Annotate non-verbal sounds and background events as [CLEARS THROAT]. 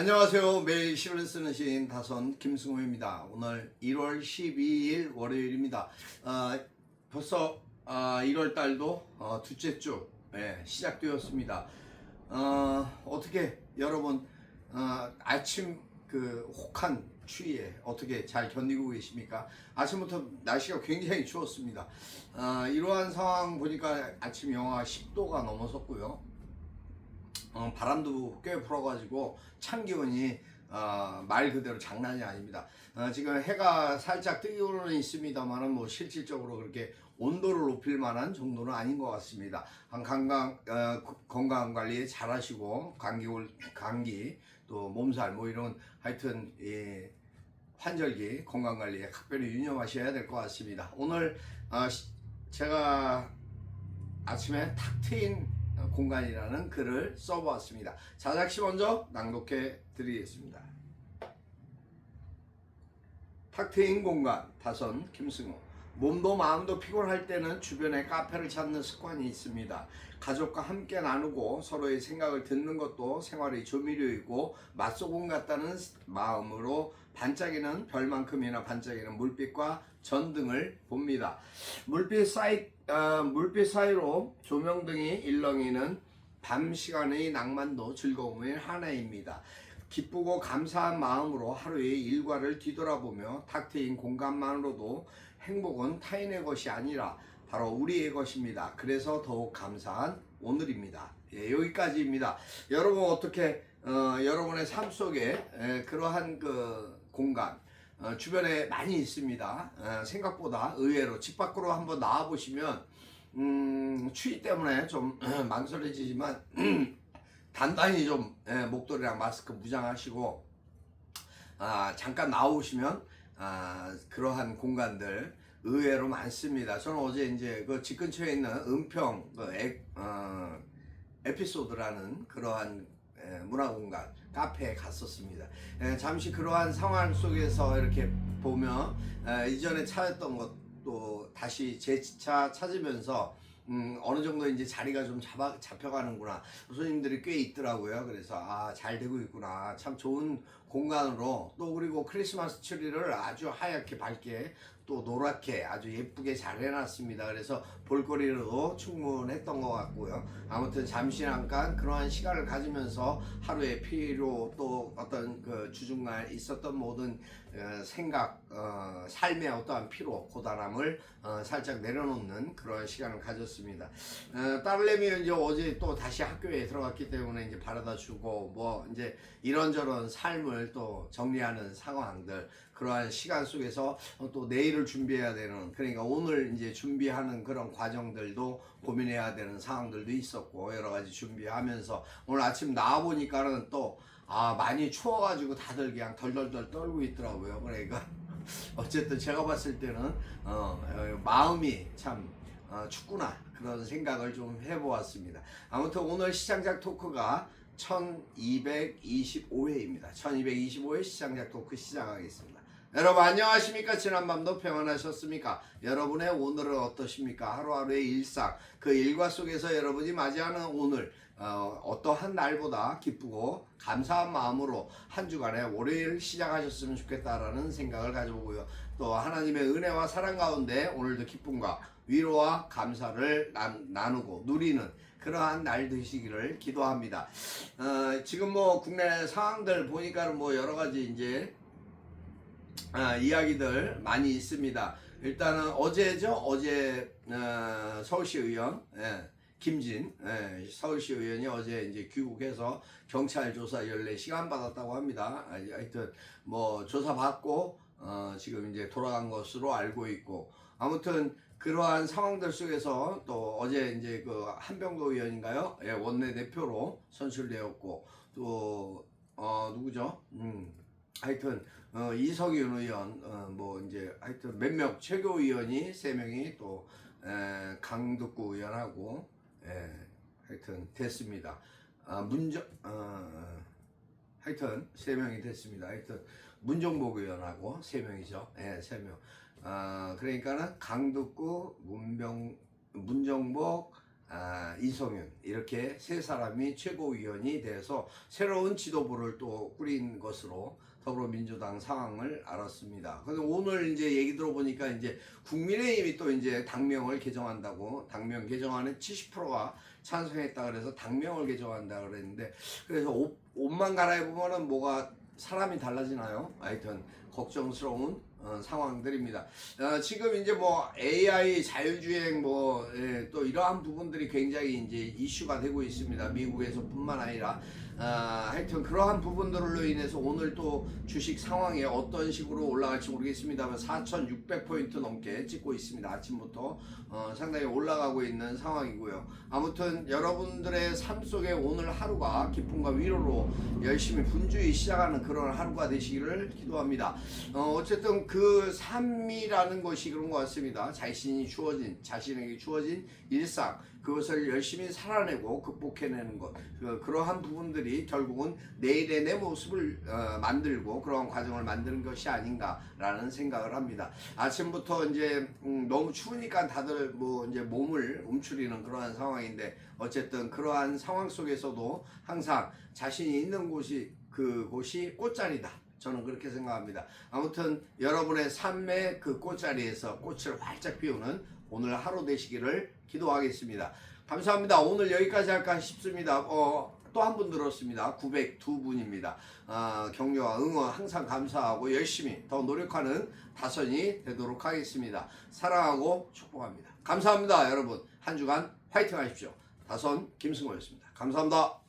안녕하세요. 매일 시를 쓰는 시인 다선 김승호입니다. 오늘 1월 12일 월요일입니다. 아, 벌써 아, 1월 달도 어, 둘째 주 예, 시작되었습니다. 어, 어떻게 여러분 어, 아침 그 혹한 추위에 어떻게 잘 견디고 계십니까? 아침부터 날씨가 굉장히 추웠습니다. 아, 이러한 상황 보니까 아침 영하 10도가 넘어섰고요. 어, 바람도 꽤 불어가지고 찬 기온이 어, 말 그대로 장난이 아닙니다. 어, 지금 해가 살짝 뜨기고는 있습니다만은 뭐 실질적으로 그렇게 온도를 높일 만한 정도는 아닌 것 같습니다. 한 건강 어, 구- 건강 관리 잘 하시고 감기 올 감기 또 몸살 뭐 이런 하여튼 이 환절기 건강 관리에 각별히 유념하셔야 될 것 같습니다. 오늘 어, 시- 제가 아침에 탁 트인 공간이라는 글을 써보았습니다. 자 작시 먼저 낭독해 드리겠습니다. 탁 트인 공간 다선 김승호 몸도 마음도 피곤할 때는 주변에 카페를 찾는 습관이 있습니다. 가족과 함께 나누고 서로의 생각을 듣는 것도 생활의 조미료이고 맛소금 같다는 마음으로 반짝이는 별만큼이나 반짝이는 물빛과 전등을 봅니다. 물빛 사이 어, 물빛 사이로 조명등이 일렁이는 밤 시간의 낭만도 즐거움의 하나입니다. 기쁘고 감사한 마음으로 하루의 일과를 뒤돌아보며 탁 트인 공간만으로도 행복은 타인의 것이 아니라 바로 우리의 것입니다. 그래서 더욱 감사한 오늘입니다. 예, 여기까지입니다. 여러분 어떻게 어, 여러분의 삶 속에 에, 그러한 그 공간 어, 주변에 많이 있습니다. 어, 생각보다 의외로 집 밖으로 한번 나와 보시면 음, 추위 때문에 좀 [CLEARS THROAT] 망설여지지만 [CLEARS THROAT] 단단히 좀 예, 목도리랑 마스크 무장하시고 아, 잠깐 나오시면 아, 그러한 공간들 의외로 많습니다. 저는 어제 이제 그 집 근처에 있는 은평 그 에, 어, 에피소드라는 그러한 예, 문화 공간 카페에 갔었습니다. 예, 잠시 그러한 상황 속에서 이렇게 보면 예, 이전에 찾았던 것도 다시 제차 찾으면서 음, 어느 정도 이제 자리가 좀 잡아, 잡혀가는구나. 손님들이 꽤 있더라고요. 그래서, 아, 잘 되고 있구나. 참 좋은 공간으로 또 그리고 크리스마스 트리를 아주 하얗게 밝게 또 노랗게 아주 예쁘게 잘 해놨습니다. 그래서 볼거리로 충분했던 것 같고요. 아무튼 잠시 잠깐 그러한 시간을 가지면서 하루의 피로 또 어떤 그 주중날 있었던 모든 어, 생각, 어, 삶의 어떠한 피로, 고단함을 어, 살짝 내려놓는 그런 시간을 가졌습니다. 어, 딸내미 이제 어제 또 다시 학교에 들어갔기 때문에 이제 바라다 주고 뭐 이제 이런저런 삶을 또 정리하는 상황들 그러한 시간 속에서 어, 또 내일을 준비해야 되는 그러니까 오늘 이제 준비하는 그런 과정들도 고민해야 되는 상황들도 있었고 여러 가지 준비하면서 오늘 아침 나와 보니까는 또 아 많이 추워가지고 다들 그냥 덜덜덜 떨고 있더라고요. 그러니까 [LAUGHS] 어쨌든 제가 봤을 때는 어, 어, 마음이 참 어, 춥구나 그런 생각을 좀 해보았습니다. 아무튼 오늘 시장작 토크가 1225회입니다. 1225회 시장작 토크 시작하겠습니다. 여러분 안녕하십니까? 지난밤도 평안하셨습니까? 여러분의 오늘은 어떠십니까? 하루하루의 일상 그 일과 속에서 여러분이 맞이하는 오늘 어, 어떠한 날보다 기쁘고 감사한 마음으로 한 주간의 월요일 시작하셨으면 좋겠다라는 생각을 가져보고요. 또 하나님의 은혜와 사랑 가운데 오늘도 기쁨과 위로와 감사를 난- 나누고 누리는 그러한 날 되시기를 기도합니다. 어, 지금 뭐 국내 상황들 보니까 뭐 여러 가지 이제 아, 이야기들 많이 있습니다. 일단은 어제죠. 어제 어, 서울시 의원 예, 김진 예, 서울시 의원이 어제 이제 귀국해서 경찰 조사 연례 시간 받았다고 합니다. 아, 하여튼 뭐 조사 받고 어, 지금 이제 돌아간 것으로 알고 있고 아무튼 그러한 상황들 속에서 또 어제 이제 그 한병도 의원인가요? 예, 원내 대표로 선출되었고 또 어, 누구죠? 음. 하여튼 어, 이석윤 의원 어, 뭐 이제 하여튼 몇몇 최고위원이 세 명이 또 에, 강덕구 의원하고 에, 하여튼 됐습니다. 아, 문정 어, 하여튼 세 명이 됐습니다. 하여튼 문정복 의원하고 세 명이죠. 예, 세 명. 아, 그러니까는 강덕구, 문병, 문정복, 아, 이성윤 이렇게 세 사람이 최고위원이 돼서 새로운 지도부를 또 꾸린 것으로 더불어민주당 상황을 알았습니다. 근데 오늘 이제 얘기 들어보니까 이제 국민의힘이 또 이제 당명을 개정한다고 당명 개정안에 70%가 찬성했다 그래서 당명을 개정한다 그랬는데 그래서 옷, 옷만 갈아입으면은 뭐가 사람이 달라지나요? 하여튼 걱정스러운 어, 상황들입니다. 어, 지금 이제 뭐 AI 자율주행 뭐또 이러한 부분들이 굉장히 이제 이슈가 되고 있습니다. 미국에서뿐만 아니라 아, 하여튼 그러한 부분들로 인해서 오늘 또 주식 상황이 어떤 식으로 올라갈지 모르겠습니다만 4,600포인트 넘게 찍고 있습니다. 아침부터 어, 상당히 올라가고 있는 상황이고요. 아무튼 여러분들의 삶 속에 오늘 하루가 기쁨과 위로로 열심히 분주히 시작하는 그런 하루가 되시기를 기도합니다. 어, 어쨌든 그 삶이라는 것이 그런 것 같습니다. 자신이 주어진 자신에게 주어진 일상 그것을 열심히 살아내고 극복해내는 것 그, 그러한 부분들이 결국은 내일의 내 모습을 어, 만들고 그러한 과정을 만드는 것이 아닌가라는 생각을 합니다. 아침부터 이제 음, 너무 추우니까 다들 뭐 이제 몸을 움츠리는 그러한 상황인데 어쨌든 그러한 상황 속에서도 항상 자신이 있는 곳이 그곳이 꽃자리다. 저는 그렇게 생각합니다. 아무튼 여러분의 삶의 그 꽃자리에서 꽃을 활짝 피우는 오늘 하루 되시기를 기도하겠습니다. 감사합니다. 오늘 여기까지 할까 싶습니다. 어, 또 한 분 들었습니다. 902분입니다. 아, 격려와 응원 항상 감사하고 열심히 더 노력하는 다선이 되도록 하겠습니다. 사랑하고 축복합니다. 감사합니다, 여러분. 한 주간 화이팅 하십시오. 다선 김승호였습니다. 감사합니다.